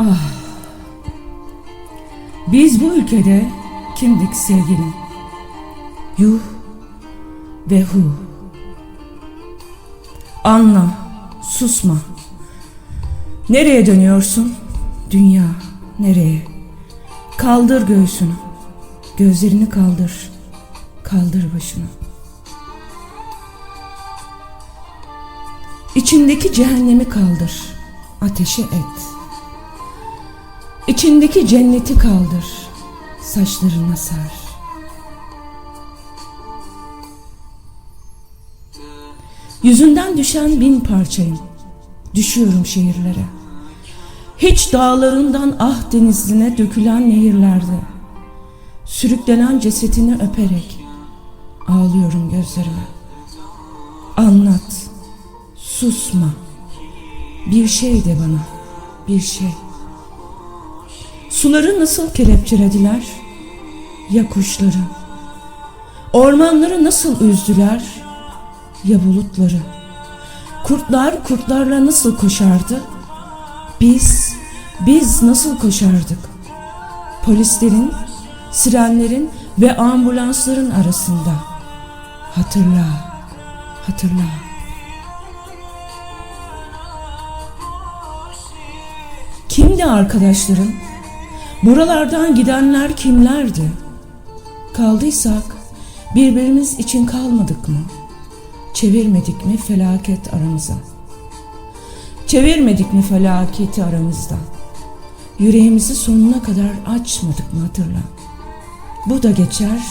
Ah. Biz bu ülkede kimdik sevgilim? Yuh ve hu. Anla, susma. Nereye dönüyorsun? Dünya, nereye? Kaldır göğsünü. Gözlerini kaldır. Kaldır başını. İçindeki cehennemi kaldır. Ateşe et. İçindeki cenneti kaldır. Saçlarına sar. Yüzünden düşen bin parçayım. Düşüyorum şehirlere. Hiç dağlarından ah denizine dökülen nehirlerde. Sürüklenen cesetini öperek ağlıyorum gözlerime. Anlat. Susma. Bir şey de bana. Bir şey. Suları nasıl kelepçelediler? Ya kuşları? Ormanları nasıl üzdüler? Ya bulutları? Kurtlar kurtlarla nasıl koşardı? Biz, biz nasıl koşardık? Polislerin, sirenlerin ve ambulansların arasında. Hatırla, hatırla. Kimdi arkadaşların? Buralardan gidenler kimlerdi? Kaldıysak birbirimiz için kalmadık mı? Çevirmedik mi felaket aramıza? Çevirmedik mi felaketi aramızda? Yüreğimizi sonuna kadar açmadık mı hatırla? Bu da geçer.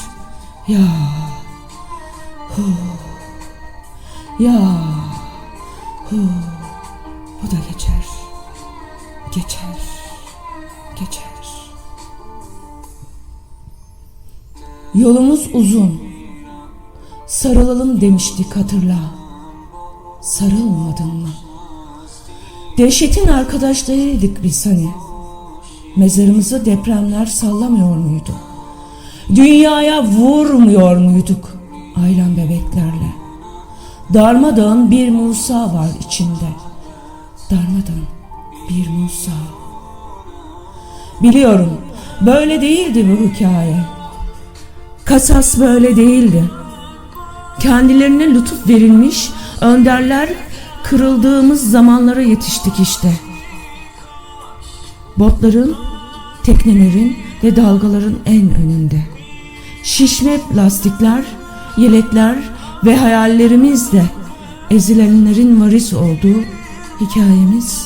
Ya. Hu. Ya. Hu. Bu da geçer. Geçer. Geçer. Yolumuz uzun. Sarılalım demiştik hatırla. Sarılmadın mı? Dehşetin arkadaşlarıydık biz hani. Mezarımızı depremler sallamıyor muydu? Dünyaya vurmuyor muyduk aylan bebeklerle? Darmadağın bir Musa var içinde. Darmadağın bir Musa. Biliyorum böyle değildi bu hikaye. Kasas böyle değildi. Kendilerine lütuf verilmiş önderler kırıldığımız zamanlara yetiştik işte. Botların, teknelerin ve dalgaların en önünde. Şişme lastikler, yelekler ve hayallerimizle ezilenlerin varis olduğu hikayemiz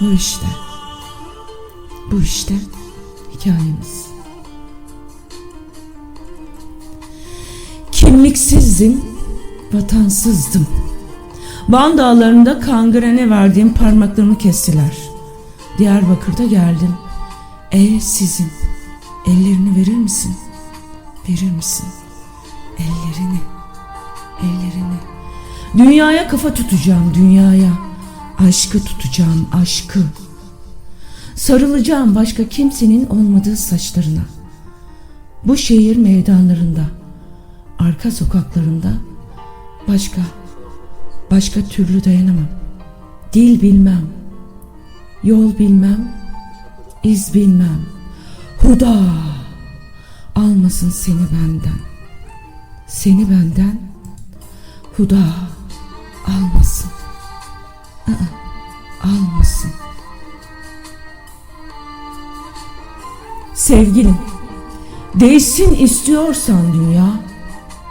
bu işte. Bu işte hikayemiz. Kimliksizdim, vatansızdım. Van dağlarında kangrene verdiğim parmaklarımı kestiler. Diyarbakır'da geldim. E sizin, ellerini verir misin? Verir misin? Ellerini, ellerini. Dünyaya kafa tutacağım, dünyaya. Aşkı tutacağım, aşkı. Sarılacağım başka kimsenin olmadığı saçlarına. Bu şehir meydanlarında, arka sokaklarında başka, başka türlü dayanamam. Dil bilmem, yol bilmem, iz bilmem. Huda almasın seni benden. Seni benden Huda almasın. Aa, almasın. Sevgilim, değişsin istiyorsan dünya,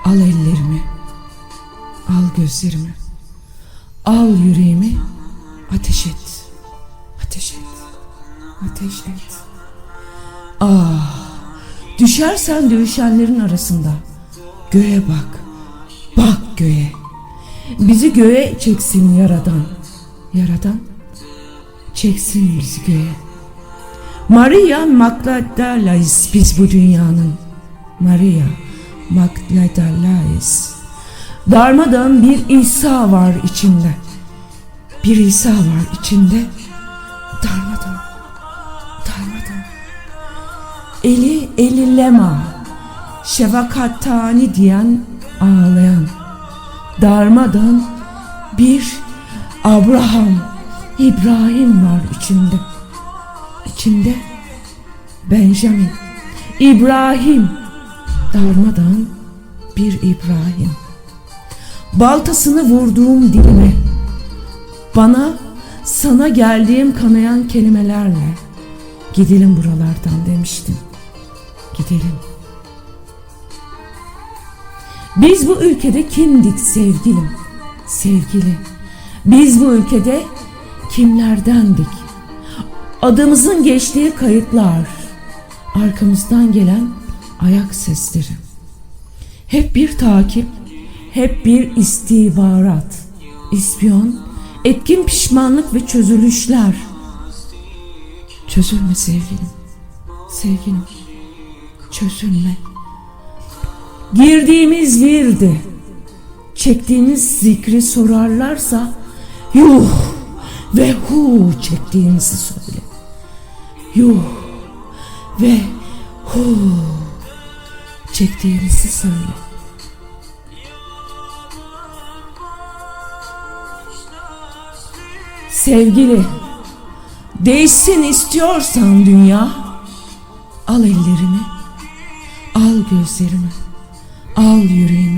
al ellerimi, al gözlerimi, al yüreğimi, ateş et, ateş et, ateş et. Ah, düşersen dövüşenlerin arasında, göğe bak, bak göğe. Bizi göğe çeksin yaradan, yaradan çeksin bizi göğe. Maria Magdalalayız biz bu dünyanın. Maria Magdalalayız. Darmadan bir İsa var içinde. Bir İsa var içinde. Darmadan. Darmadan. Eli eli lema. Diyen ağlayan. Darmadan bir Abraham, İbrahim var içinde İçimde Benjamin, İbrahim, darmadan bir İbrahim. Baltasını vurduğum dilime, bana sana geldiğim kanayan kelimelerle gidelim buralardan demiştim. Gidelim. Biz bu ülkede kimdik sevgilim? Sevgili. Biz bu ülkede kimlerdendik? Adımızın geçtiği kayıtlar, arkamızdan gelen ayak sesleri. Hep bir takip, hep bir istihbarat, ispiyon, etkin pişmanlık ve çözülüşler. Çözülme sevgilim, sevgilim, çözülme. Girdiğimiz virdi, çektiğimiz zikri sorarlarsa yuh ve hu çektiğimizi söyle. Yuh ve hu çektiğimizi söyle. Sevgili, değişsin istiyorsan dünya, al ellerimi, al gözlerimi, al yüreğimi.